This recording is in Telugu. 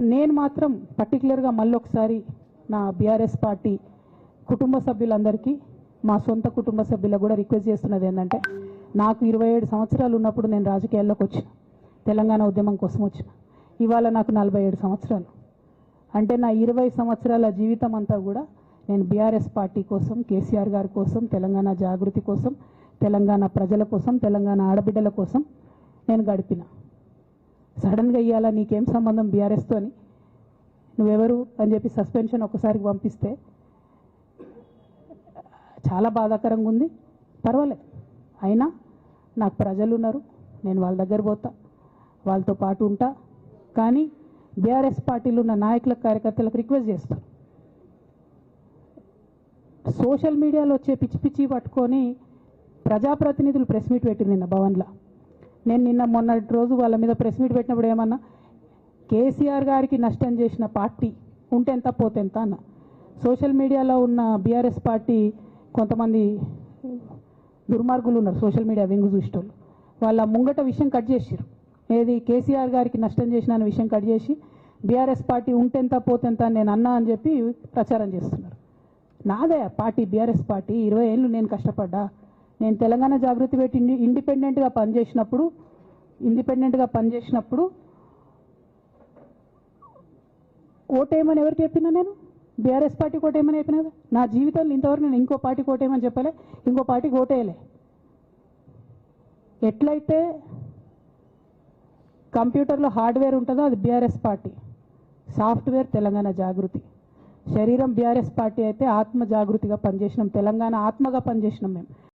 నేను మాత్రం పర్టికులర్గా మళ్ళీ ఒకసారి నా బీఆర్ఎస్ పార్టీ కుటుంబ సభ్యులందరికీ మా సొంత కుటుంబ సభ్యులకు కూడా రిక్వెస్ట్ చేస్తున్నది ఏంటంటే నాకు ఇరవై ఏడు సంవత్సరాలు ఉన్నప్పుడు నేను రాజకీయాల్లోకి వచ్చిన తెలంగాణ ఉద్యమం కోసం వచ్చిన. ఇవాళ నాకు నలభై ఏడు సంవత్సరాలు. అంటే నా ఇరవై సంవత్సరాల జీవితం అంతా కూడా నేను బీఆర్ఎస్ పార్టీ కోసం కేసీఆర్ గారి కోసం తెలంగాణ జాగృతి కోసం తెలంగాణ ప్రజల కోసం తెలంగాణ ఆడబిడ్డల కోసం నేను గడిపిన. సడన్గా ఇవ్వాల నీకేం సంబంధం బీఆర్ఎస్తో అని నువ్వెవరు? అని చెప్పి సస్పెన్షన్ ఒకసారికి పంపిస్తే చాలా బాధాకరంగా ఉంది. పర్వాలేదు. అయినా నాకు ప్రజలు ఉన్నారు. నేను వాళ్ళ దగ్గర పోతా. వాళ్ళతో పాటు ఉంటా. కానీ బీఆర్ఎస్ పార్టీలో ఉన్న నాయకులకు కార్యకర్తలకు రిక్వెస్ట్ చేస్తాను సోషల్ మీడియాలో వచ్చే పిచ్చి పిచ్చి పట్టుకొని ప్రజాప్రతినిధులు ప్రెస్ మీట్ పెట్టింది నిన్న భవన్లో. నేను నిన్న మొన్నటి రోజు వాళ్ళ మీద ప్రెస్ మీట్ పెట్టినప్పుడు ఏమన్నా కేసీఆర్ గారికి నష్టం చేసిన పార్టీ ఉంటెంత పోతెంత పోతే ఎంత అన్న. సోషల్ మీడియాలో ఉన్న బీఆర్ఎస్ పార్టీ కొంతమంది దుర్మార్గులు ఉన్నారు సోషల్ మీడియా వెంగు చూసేటోళ్ళు. వాళ్ళ ముంగట విషయం కట్ చేసిర్రు. ఏది కేసీఆర్ గారికి నష్టం చేసిన విషయం కట్ చేసి బీఆర్ఎస్ పార్టీ ఉంటెంత పోతెంత నేను అన్నా అని చెప్పి ప్రచారం చేస్తున్నారు. నాదే పార్టీ బీఆర్ఎస్ పార్టీ. ఇరవై ఏళ్ళు నేను కష్టపడ్డా నేను తెలంగాణ జాగృతి పెట్టి ఇండి- ఇండిపెండెంట్గా పనిచేసినప్పుడు ఇండిపెండెంట్గా పనిచేసినప్పుడు ఓటేయమని ఎవరు చెప్పినా నేను? బీఆర్ఎస్ పార్టీకి ఓటేయమని చెప్పినా నా జీవితంలో ఇంతవరకు నేను ఇంకో పార్టీకి ఓటేయమని చెప్పలే ఇంకో పార్టీకి ఓటేయలే ఎట్లయితే కంప్యూటర్లో హార్డ్వేర్ ఉంటుందో అది BRS party software Telangana Jagruthi. శరీరం బీఆర్ఎస్ పార్టీ అయితే ఆత్మ జాగృతిగా పనిచేసినాం తెలంగాణ ఆత్మగా పనిచేసినాం మేము.